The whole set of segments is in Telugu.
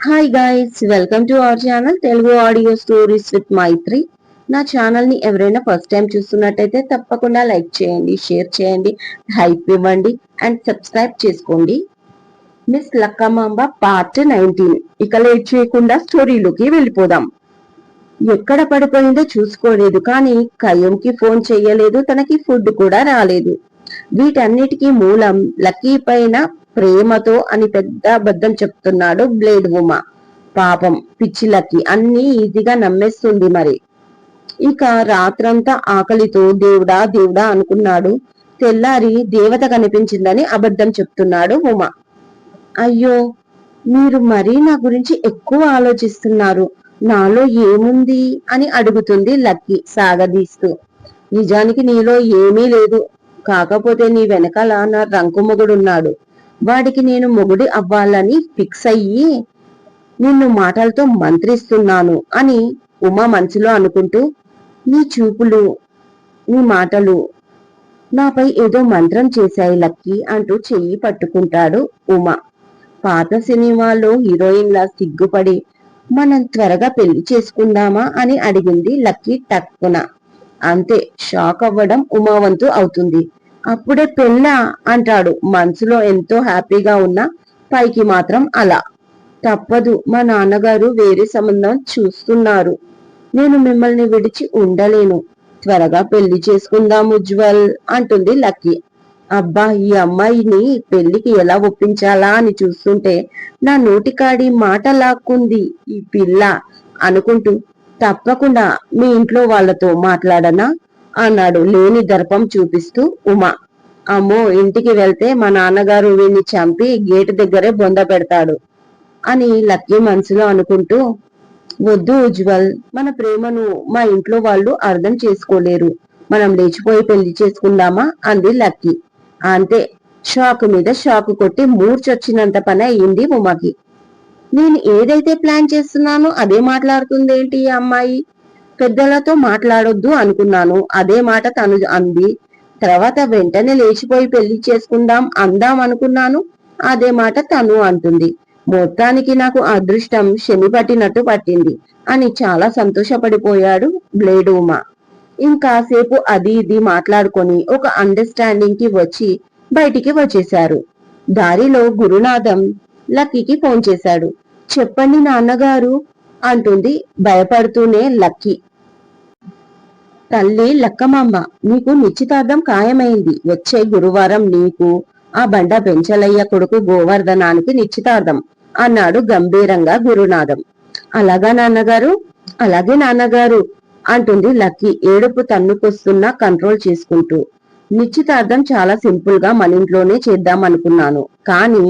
Hi guys welcome to our channel Telugu audio stories with Maitri నా ఛానల్ని ఎవరైనా ఫస్ట్ టైం చూస్తున్నట్టయితే తప్పకుండా లైక్ చేయండి షేర్ చేయండి హైప్ ఇవ్వండి అండ్ సబ్స్క్రైబ్ చేసుకోండి. మిస్ లక్కమాంబ పార్ట్ నైన్టీన్ ఇక లేట్ చేయకుండా స్టోరీలోకి వెళ్ళిపోదాం. ఎక్కడ పడిపోయిందో చూసుకోలేదు కానీ కయ్యంకి ఫోన్ చేయలేదు తనకి ఫుడ్ కూడా రాలేదు. వీటన్నిటికీ మూలం లక్కీ పైన ప్రేమతో అని పెద్ద అబద్ధం చెప్తున్నాడు బ్లేడ్ ఉమా. పాపం పిచ్చి లక్కీ అన్ని ఈజీగా నమ్మేస్తుంది మరి. ఇక రాత్రంతా ఆకలితో దేవుడా దేవుడా అనుకున్నాడు. తెల్లారి దేవత కనిపించిందని అబద్ధం చెప్తున్నాడు ఉమా. అయ్యో మీరు మరీ నా గురించి ఎక్కువ ఆలోచిస్తున్నారు. నాలో ఏముంది అని అడుగుతుంది లక్కీ సాగదీస్తూ. నిజానికి నీలో ఏమీ లేదు. కాకపోతే నీ వెనకాల నా రంకు ఉన్నాడు వాడికి నేను మొగుడి అవ్వాలని ఫిక్స్ అయ్యి నిన్ను మాటలతో మంత్రిస్తున్నాను అని ఉమా మనసులో అనుకుంటూ నీ చూపులు నీ మాటలు నాపై ఏదో మంత్రం చేశాయి లక్కీ అంటూ చెయ్యి పట్టుకుంటాడు ఉమా. పాత సినిమాలో హీరోయిన్లా సిగ్గుపడి మనం త్వరగా పెళ్ళి చేసుకుందామా అని అడిగింది లక్కీ టక్కున. అంతే షాక్ అవ్వడం ఉమావంతు అవుతుంది. అప్పుడే పెళ్ళా అంటాడు. మనసులో ఎంతో హ్యాపీగా ఉన్న పైకి మాత్రం అలా. తప్పదు మా నాన్నగారు వేరే సంబంధం చూస్తున్నారు. నేను మిమ్మల్ని విడిచి ఉండలేను. త్వరగా పెళ్ళి చేసుకుందాం ఉజ్వల్ అంటుంది లక్కీ. అబ్బా ఈ అమ్మాయిని పెళ్ళికి ఎలా ఒప్పించాలా అని చూస్తుంటే నా నోటికాడి మాట లాక్కుంది ఈ పిల్ల అనుకుంటూ తప్పకుండా మీ ఇంట్లో వాళ్ళతో మాట్లాడనా? అన్నాడు. లేని దర్పం చూపిస్తూ ఉమా. అమ్మో ఇంటికి వెళ్తే మా నాన్నగారు వీణ్ణి చంపి గేటు దగ్గరే బొంద పెడతాడు అని లక్కీ మనసులో అనుకుంటూ వద్దు ఉజ్వల్ మన ప్రేమను మా ఇంట్లో వాళ్ళు అర్థం చేసుకోలేరు. మనం లేచిపోయి పెళ్ళి చేసుకుందామా? అంది లక్కీ అంతే. షాక్ మీద షాక్ కొట్టి మూర్చొచ్చినంత పని అయ్యింది ఉమాకి. నేను ఏదైతే ప్లాన్ చేస్తున్నానో అదే మాట్లాడుతుంది ఏంటి ఈ అమ్మాయి? పెద్దలతో మాట్లాడొద్దు అనుకున్నాను. అదే మాట తను అంది. తర్వాత వెంటనే లేచిపోయి పెళ్ళి చేసుకుందాం అందాం అనుకున్నాను. అదే మాట తను అంటుంది. మొత్తానికి నాకు అదృష్టం శని పట్టినట్టు పట్టింది అని చాలా సంతోషపడిపోయాడు బ్లేడ్ ఉమా. ఇంకాసేపు అది ఇది మాట్లాడుకొని ఒక అండర్స్టాండింగ్కి వచ్చి బయటికి వచ్చేశారు. దారిలో గురునాథం లక్కీకి ఫోన్ చేశాడు. చెప్పండి నాన్నగారు అంటుంది భయపడుతూనే లక్కీ. తల్లి లక్కమాంబ నీకు నిశ్చితార్థం ఖాయమైంది. వచ్చే గురువారం నీకు ఆ బండ పెంచలయ్య కొడుకు గోవర్ధనానికి నిశ్చితార్థం అన్నాడు గంభీరంగా గురునాథం. అలాగా నాన్నగారు? అలాగే నాన్నగారు అంటుంది లక్కీ ఏడుపు తన్నుకొస్తున్నా కంట్రోల్ చేసుకుంటూ. నిశ్చితార్థం చాలా సింపుల్గా మన ఇంట్లోనే చేద్దాం అనుకున్నాను కానీ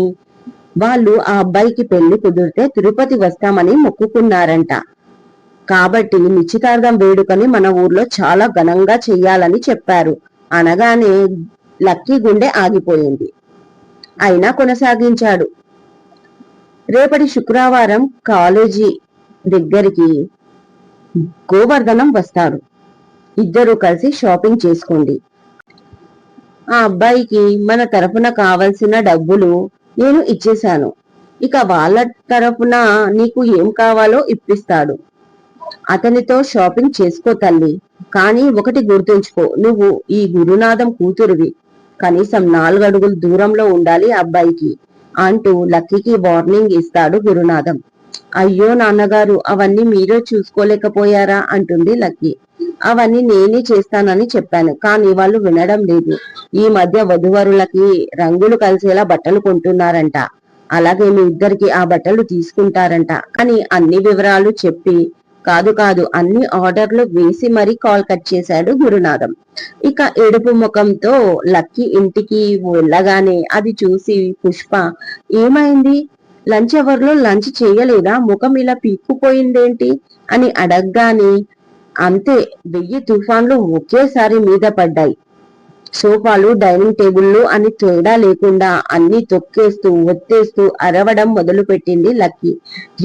వాళ్ళు ఆ అబ్బాయికి పెళ్ళి కుదిరితే తిరుపతి వస్తామని మొక్కుకున్నారంట. కాబట్టి నిశ్చితార్థం వేడుకని మన ఊర్లో చాలా ఘనంగా చెయ్యాలని చెప్పారు. అనగానే లక్కీ గుండె ఆగిపోయింది. అయినా కొనసాగించాడు. రేపటి శుక్రవారం కాలేజీ దగ్గరికి గోవర్ధనం వస్తాడు ఇద్దరు కలిసి షాపింగ్ చేసుకోండి. ఆ అబ్బాయికి మన తరపున కావలసిన డబ్బులు నేను ఇచ్చేశాను. ఇక వాళ్ళ తరపున నీకు ఏం కావాలో ఇప్పిస్తాడు. అతనితో షాపింగ్ చేసుకో తల్లి. కానీ ఒకటి గుర్తుంచుకో నువ్వు ఈ గురునాథం కూతురువి. కనీసం నాలుగడుగులు దూరంలో ఉండాలి అబ్బాయికి అంటూ లక్కీకి వార్నింగ్ ఇస్తాడు గురునాథం. అయ్యో నాన్నగారు అవన్నీ మీరే చూసుకోలేకపోయారా? అంటుంది లక్కీ. అవన్నీ నేనే చేస్తానని చెప్పాను కానీ వాళ్ళు వినడం లేదు. ఈ మధ్య వధువరులకి రంగులు కలిసేలా బట్టలు కొంటున్నారంట. అలాగే మీ ఇద్దరికి ఆ బట్టలు తీసుకుంటారంట. కానీ అన్ని వివరాలు చెప్పి కాదు కాదు అన్ని ఆర్డర్లు వేసి మరీ కాల్ కట్ చేశాడు గురునాథం. ఇక ఏడుపు ముఖంతో లక్కీ ఇంటికి వెళ్ళగానే అది చూసి పుష్ప ఏమైంది? లంచ్ అవర్లో లంచ్ చేయలేదా? ముఖం ఇలా పీక్కుపోయిందేంటి? అని అడగగానే అంతే వెయ్యి తుఫాన్లు ఒకేసారి మీద పడ్డాయి. సోఫాలు డైనింగ్ టేబుల్లు అని తేడా లేకుండా అన్ని తొక్కేస్తూ ఒత్తేస్తూ అరవడం మొదలుపెట్టింది లక్కీ.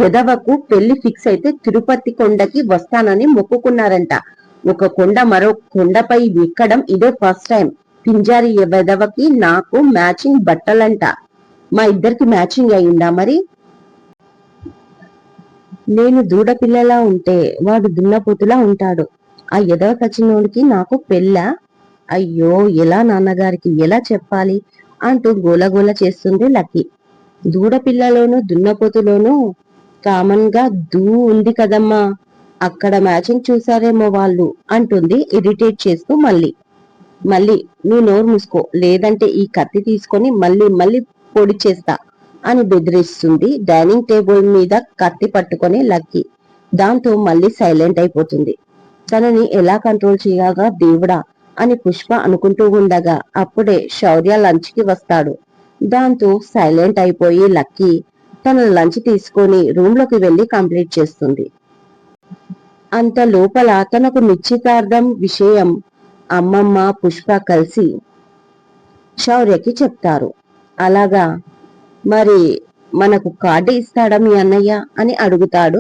యదవకు పెళ్ళి ఫిక్స్ అయితే తిరుపతి కొండకి వస్తానని మొక్కుకున్నారంట. ఒక కొండ మరో కొండపై ఎక్కడం ఇదే ఫస్ట్ టైం. పింజారి వెదవకి నాకు మ్యాచింగ్ బట్టలంట. మా ఇద్దరికి మ్యాచింగ్ అయిందా మరి? నేను దూడపిల్లలా ఉంటే వాడు దున్నపోతులా ఉంటాడు. ఆ ఎదవ కచ్చినోడికి నాకు పెళ్ళ? అయ్యో ఎలా నాన్నగారికి ఎలా చెప్పాలి? అంటూ గోలగోల చేస్తుంది లక్కీ. దూడపిల్లలోను దున్నపోతులోను కామన్గా దూ ఉంది కదమ్మా. అక్కడ మ్యాచింగ్ చూసారేమో వాళ్ళు అంటుంది ఇరిటేట్ చేస్తూ మళ్ళీ. మళ్ళీ నువ్వు నోరు మూసుకో లేదంటే ఈ కత్తి తీసుకొని మళ్ళీ మళ్ళీ పొడి చేస్తా అని బెదిరిస్తుంది డైనింగ్ టేబుల్ మీద కత్తి పట్టుకొని లక్కీ. దాంతో మళ్ళీ సైలెంట్ అయిపోతుంది. తనని ఎలా కంట్రోల్ చేయాగా దేవుడా? అని పుష్ప అనుకుంటూ ఉండగా అప్పుడే శౌర్య లంచ్కి వస్తాడు. దాంతో సైలెంట్ అయిపోయి లక్కీ తన లంచ్ తీసుకొని రూమ్లోకి వెళ్ళి కంప్లీట్ చేస్తుంది. అంత లోపల తనకు నిశ్చితార్థం విషయం అమ్మమ్మ పుష్ప కలిసి శౌర్యకి చెప్తారు. అలాగా? మరి మనకు కార్డు ఇస్తాడా మీ అన్నయ్య? అని అడుగుతాడు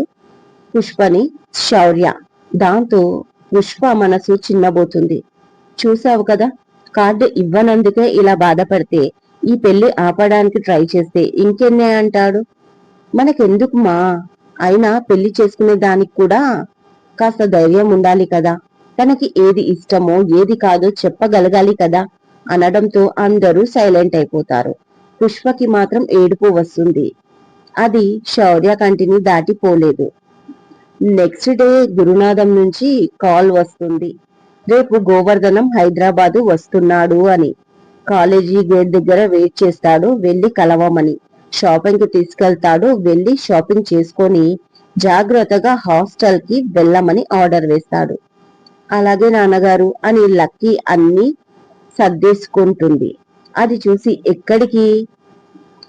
పుష్పని శౌర్య. దాంతో పుష్ప మనసు చిన్నబోతుంది. చూసావు కదా? కార్డు ఇవ్వనందుకే ఇలా బాధపడితే ఈ పెళ్ళి ఆపడానికి ట్రై చేస్తే ఇంకెన్నే అంటాడు? మనకెందుకు మా? అయినా పెళ్ళి చేసుకునే దానికి కూడా కాస్త ధైర్యం ఉండాలి కదా. తనకి ఏది ఇష్టమో ఏది కాదో చెప్పగలగాలి కదా అనడంతో అందరూ సైలెంట్ అయిపోతారు. పుష్పకి మాత్రం ఏడుపు వస్తుంది. అది శౌర్య కంటిని దాటిపోలేదు. నెక్స్ట్ డే గురునాథం నుంచి కాల్ వస్తుంది. రేపు గోవర్ధనం హైదరాబాదు వస్తున్నాడు అని. కాలేజీ గేట్ దగ్గర వెయిట్ చేస్తాడు వెళ్ళి కలవమని. షాపింగ్కి తీసుకెళ్తాడు వెళ్ళి షాపింగ్ చేసుకొని జాగ్రత్తగా హాస్టల్కి వెళ్ళమని ఆర్డర్ వేస్తాడు. అలాగే నాన్నగారు అని లక్కీ అన్ని సర్దేసుకుంటుంది. అది చూసి ఎక్కడికి?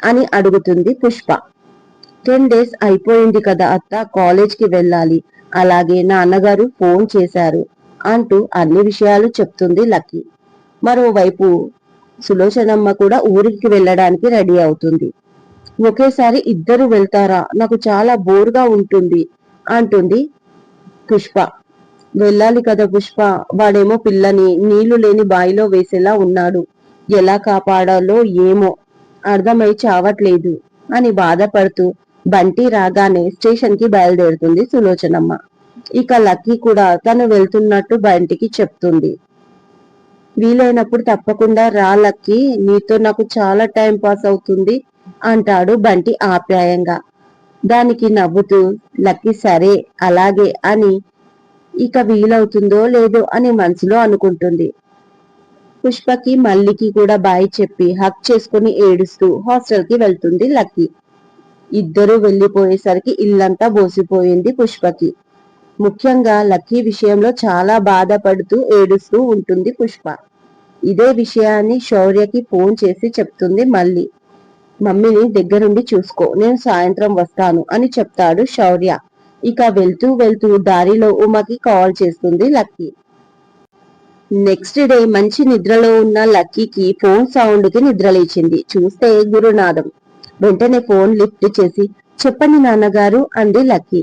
అని అడుగుతుంది పుష్ప. టెన్ డేస్ అయిపోయింది కదా అత్త కాలేజ్కి వెళ్ళాలి. అలాగే నాన్నగారు ఫోన్ చేశారు. అంటూ అన్ని విషయాలు చెప్తుంది లక్కీ. మరోవైపు సులోచనమ్మ కూడా ఊరికి వెళ్ళడానికి రెడీ అవుతుంది. ఒకేసారి ఇద్దరు వెళ్తారా? నాకు చాలా బోర్గా ఉంటుంది అంటుంది పుష్ప. వెళ్ళాలి కదా పుష్ప. వాడేమో పిల్లని నీళ్ళు లేని బాయిలో వేసేలా ఉన్నాడు. ఎలా కాపాడాలో ఏమో అర్థమై చావట్లేదు అని బాధపడుతూ బంటి రాగానే స్టేషన్కి బయలుదేరుతుంది సులోచనమ్మ. ఇక లక్కీ కూడా తను వెళ్తున్నట్టు బంటికి చెప్తుంది. వీలైనప్పుడు తప్పకుండా రా లక్కీ నీతో నాకు చాలా టైం పాస్ అవుతుంది అంటాడు బంటి ఆప్యాయంగా. దానికి నవ్వుతూ లక్కీ సరే అలాగే అని ఇక వీలవుతుందో లేదో అని మనసులో అనుకుంటుంది. పుష్పకి మల్లికి కూడా బాయ్ చెప్పి హక్ చేసుకుని ఏడుస్తూ హాస్టల్కి వెళ్తుంది లక్కీ. ఇద్దరూ వెళ్ళిపోయేసరికి ఇల్లంతా బోసిపోయింది పుష్పకి. ముఖ్యంగా లక్కీ విషయంలో చాలా బాధపడుతూ ఏడుస్తూ ఉంటుంది పుష్ప. ఇదే విషయాన్ని శౌర్యకి ఫోన్ చేసి చెప్తుంది మళ్ళీ. మమ్మీని దగ్గరుండి చూసుకో నేను సాయంత్రం వస్తాను అని చెప్తాడు శౌర్య. ఇక వెళ్తూ వెళ్తూ దారిలో ఉమకి కాల్ చేస్తుంది లక్కీ. నెక్స్ట్ డే మంచి నిద్రలో ఉన్న లక్కీకి ఫోన్ సౌండ్కి నిద్ర లేచింది చూస్తే గురునాథం. వెంటనే ఫోన్ లిఫ్ట్ చేసి చెప్పండి నాన్నగారు అంది లక్కీ.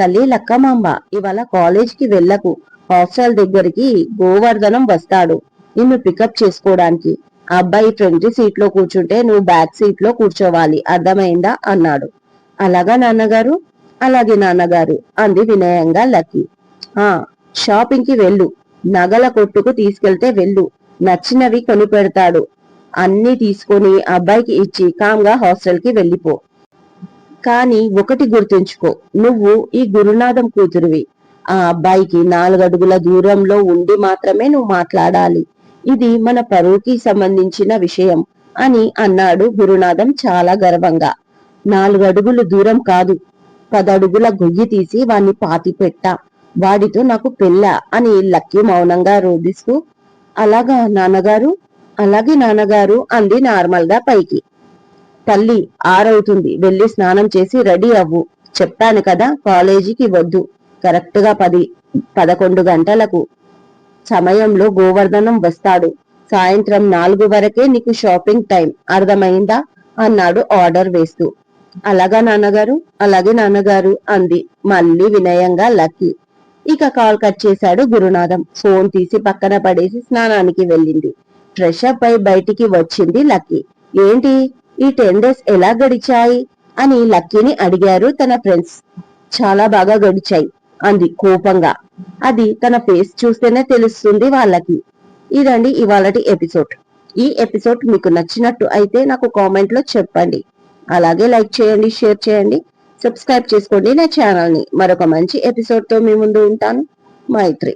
తల్లి లక్కమాంబ ఇవాళ కాలేజీకి వెళ్ళకు. హాస్టల్ దగ్గరికి గోవర్ధనం వస్తాడు నిన్ను పికప్ చేసుకోవడానికి. అబ్బాయి ఫ్రంట్ సీట్లో కూర్చుంటే నువ్వు బ్యాక్ సీట్లో కూర్చోవాలి అర్థమైందా? అన్నాడు. అలాగా నాన్నగారు? అలాగే నాన్నగారు అంది వినయంగా లక్కీ. ఆ షాపింగ్కి వెళ్ళు. నగల కొట్టుకు తీసుకెళ్తే వెళ్ళు. నచ్చినవి కొని పెడతాడు అన్ని తీసుకొని అబ్బాయికి ఇచ్చి కామ్గా హాస్టల్కి వెళ్ళిపో. కానీ ఒకటి గుర్తుంచుకో. నువ్వు ఈ గురునాథం కూతురువి. ఆ అబ్బాయికి నాలుగడుగుల దూరంలో ఉండి మాత్రమే నువ్వు మాట్లాడాలి. ఇది మన పరువుకి సంబంధించిన విషయం అని అన్నాడు గురునాథం చాలా గర్వంగా. నాలుగు అడుగులు దూరం కాదు. పదడుగుల గొయ్యి తీసి వాణ్ణి పాతి పెట్టా. వాడితో నాకు పెళ్ళ అని లక్కీ మౌనంగా రోధిస్తూ అలాగా నాన్నగారు? అలాగే నాన్నగారు అంది నార్మల్గా పైకి. తల్లి ఆరవుతుంది. వెళ్ళి స్నానం చేసి రెడీ అవ్వు. చెప్పాను కదా కాలేజీకి వద్దు. కరెక్ట్గా పది పదకొండు గంటలకు సమయంలో గోవర్ధనం వస్తాడు. సాయంత్రం నాలుగు వరకే నీకు షాపింగ్ టైం. అర్థమైందా? అన్నాడు ఆర్డర్ వేస్తూ. అలాగా నాన్నగారు? అలాగే నాన్నగారు అంది. మళ్ళీ వినయంగా లక్కీ. ఇక కాల్ కట్ చేశాడు గురునాథం. ఫోన్ తీసి పక్కన పడేసి స్నానానికి వెళ్ళింది. ఫ్రెష్ అప్ అయి బయటికి వచ్చింది లక్కీ. ఏంటి? ఈ టెన్ డేస్ ఎలా గడిచాయి అని లక్కీని అడిగారు తన ఫ్రెండ్స్. చాలా బాగా గడిచాయి అంది కోపంగా. అది తన ఫేస్ చూస్తేనే తెలుస్తుంది వాళ్ళకి. ఇదండి ఇవాళటి ఎపిసోడ్. ఈ ఎపిసోడ్ మీకు నచ్చినట్టు అయితే నాకు కామెంట్లో చెప్పండి. అలాగే లైక్ చేయండి షేర్ చేయండి. సబ్స్క్రైబ్ చేసుకోండి నా ఛానల్ని మరొక మంచి ఎపిసోడ్తో మీ ముందు ఉంటాను. మైత్రి.